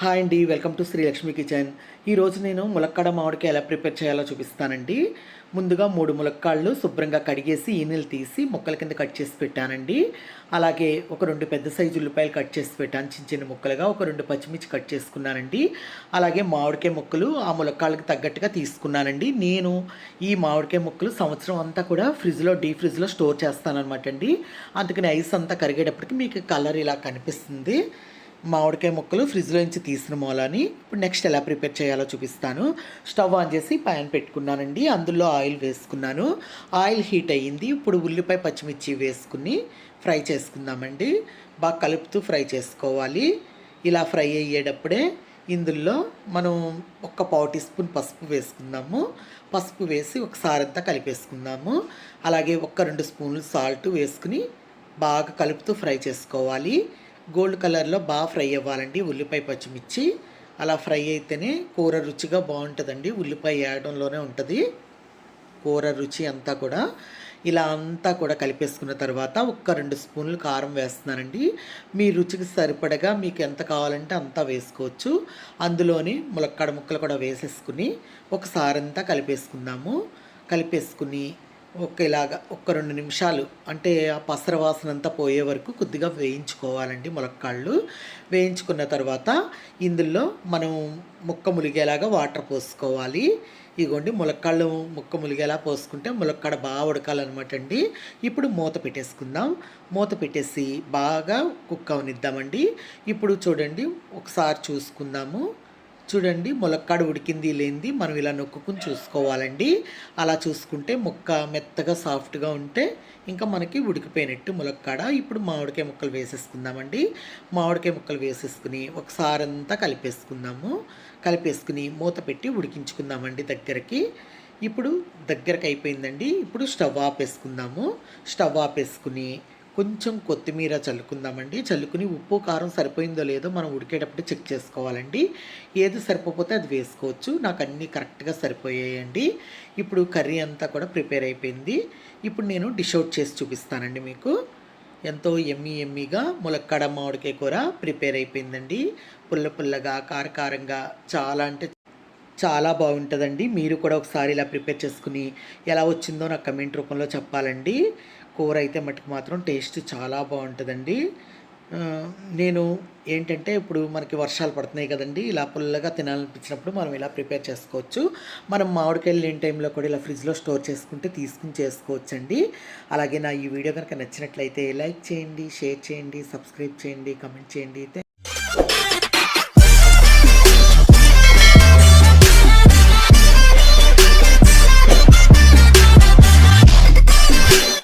Hi అండి welcome to Srilakshmi kitchen ఈరోజు నేను ములక్కాడ మామిడికాయ ఎలా ప్రిపేర్ చేయాలో చూపిస్తానండి. ముందుగా మూడు ములక్కాళ్ళు శుభ్రంగా కడిగేసి ఈనెలు తీసి ముక్కల కింద కట్ చేసి పెట్టానండి. అలాగే ఒక రెండు పెద్ద సైజు ఉల్లిపాయలు కట్ చేసి పెట్టాను చిన్న చిన్న ముక్కలుగా ఒక రెండు పచ్చిమిర్చి కట్ చేసుకున్నానండి. అలాగే మామిడికాయ ముక్కలు ఆ ములక్కాళ్ళకి తగ్గట్టుగా తీసుకున్నానండి. నేను ఈ మామిడికాయ ముక్కలు సంవత్సరం అంతా కూడా ఫ్రిడ్జ్లో డీ ఫ్రిడ్జ్లో స్టోర్ చేస్తానమాట అండి అందుకని ఐస్ అంతా కరిగేటప్పటికి మీకు కలర్ ఇలా కనిపిస్తుంది. మామిడికాయ ముక్కలు ఫ్రిడ్జ్లో నుంచి తీసిన మూలని ఇప్పుడు నెక్స్ట్ ఎలా ప్రిపేర్ చేయాలో చూపిస్తాను. స్టవ్ ఆన్ చేసి పాన్ పెట్టుకున్నానండి. అందులో ఆయిల్ వేసుకున్నాను. ఆయిల్ హీట్ అయ్యింది. ఇప్పుడు ఉల్లిపాయ పచ్చిమిర్చి వేసుకుని ఫ్రై చేసుకుందామండి. బాగా కలుపుతూ ఫ్రై చేసుకోవాలి. ఇలా ఫ్రై అయ్యేటప్పుడే ఇందులో మనం ఒక పావు టీ స్పూన్ పసుపు వేసుకుందాము. పసుపు వేసి ఒకసారి అంతా కలిపేసుకుందాము. అలాగే ఒక రెండు స్పూన్లు సాల్ట్ వేసుకుని బాగా కలుపుతూ ఫ్రై చేసుకోవాలి. గోల్డ్ కలర్లో బాగా ఫ్రై అవ్వాలండి. ఉల్లిపాయ పచ్చిమిర్చి. అలా ఫ్రై అయితేనే కూర రుచిగా బాగుంటుందండి. ఉల్లిపాయ వేయడంలోనే ఉంటుంది. కూర రుచి అంతా కూడా. ఇలా అంతా కూడా కలిపేసుకున్న తర్వాత ఒక్క రెండు స్పూన్లు కారం వేస్తున్నానండి. మీ రుచికి సరిపడగా మీకు ఎంత కావాలంటే అంతా వేసుకోవచ్చు. అందులోని ములక్కాడ ముక్కలు కూడా వేసేసుకుని ఒకసారి అంతా కలిపేసుకుందాము. కలిపేసుకుని ఒకేలాగా ఒక్క ఒక రెండు నిమిషాలు అంటే ఆ పసర వాసన అంతా పోయే వరకు కొద్దిగా వేయించుకోవాలండి ములక్కాళ్ళు. వేయించుకున్న తర్వాత ఇందులో మనం ముక్క ములిగేలాగా వాటర్ పోసుకోవాలి. ఇగోండి ములక్కాళ్ళు ముక్క ములిగేలా పోసుకుంటే ములక్కాడ బాగా ఉడకాలన్నమాట అండి ఇప్పుడు మూత పెట్టేసుకుందాం. మూత పెట్టేసి బాగా కుక్ అవనిద్దామండి ఇప్పుడు చూడండి ఒకసారి చూసుకుందాము. చూడండి ములక్కాడ ఉడికింది లేనిది మనం ఇలా నొక్కుని చూసుకోవాలండి. అలా చూసుకుంటే ముక్క మెత్తగా సాఫ్ట్గా ఉంటే ఇంకా మనకి ఉడికిపోయినట్టు ములక్కాడ. ఇప్పుడు మామిడికాయ ముక్కలు వేసేసుకుందామండి. మామిడికాయ ముక్కలు వేసేసుకుని ఒకసారి అంతా కలిపేసుకుందాము. కలిపేసుకుని మూత పెట్టి ఉడికించుకుందామండి దగ్గరకి. ఇప్పుడు దగ్గరకు అయిపోయిందండి. ఇప్పుడు స్టవ్ ఆపేసుకుందాము. స్టవ్ ఆపేసుకుని కొంచెం కొత్తిమీర చల్లుకుందామండి. చల్లుకుని ఉప్పు కారం సరిపోయిందో లేదో మనం ఉడికేటప్పుడు చెక్ చేసుకోవాలండి. ఏది సరిపోతే అది వేసుకోవచ్చు. నాకు అన్నీ కరెక్ట్గా సరిపోయాయండి. ఇప్పుడు కర్రీ అంతా కూడా ప్రిపేర్ అయిపోయింది. ఇప్పుడు నేను డిష్ అవుట్ చేసి చూపిస్తానండి మీకు. ఎంతో ఎమ్మి ఎమ్మిగా ములక్కాడ మామిడికాయ కూర ప్రిపేర్ అయిపోయిందండి. పుల్ల పుల్లగా కారకారంగా చాలా అంటే చాలా బాగుంటుందండి. మీరు కూడా ఒకసారి ఇలా ప్రిపేర్ చేసుకుని ఎలా వచ్చిందో నాకు కమెంట్ రూపంలో చెప్పాలండి. కూర అయితే మటుకు మాత్రం టేస్ట్ చాలా బాగుంటుందండి. నేను ఏంటంటే ఇప్పుడు మనకి వర్షాలు పడుతున్నాయి కదండి ఇలా పుల్లగా తినాలనిపించినప్పుడు మనం ఇలా ప్రిపేర్ చేసుకోవచ్చు. మనం మామిడికాయలు లేని టైంలో కూడా ఇలా ఫ్రిడ్జ్లో స్టోర్ చేసుకుంటే తీసుకుని చేసుకోవచ్చు అండి అలాగే నా ఈ వీడియో కనుక నచ్చినట్లయితే లైక్ చేయండి షేర్ చేయండి సబ్స్క్రైబ్ చేయండి కమెంట్ చేయండి.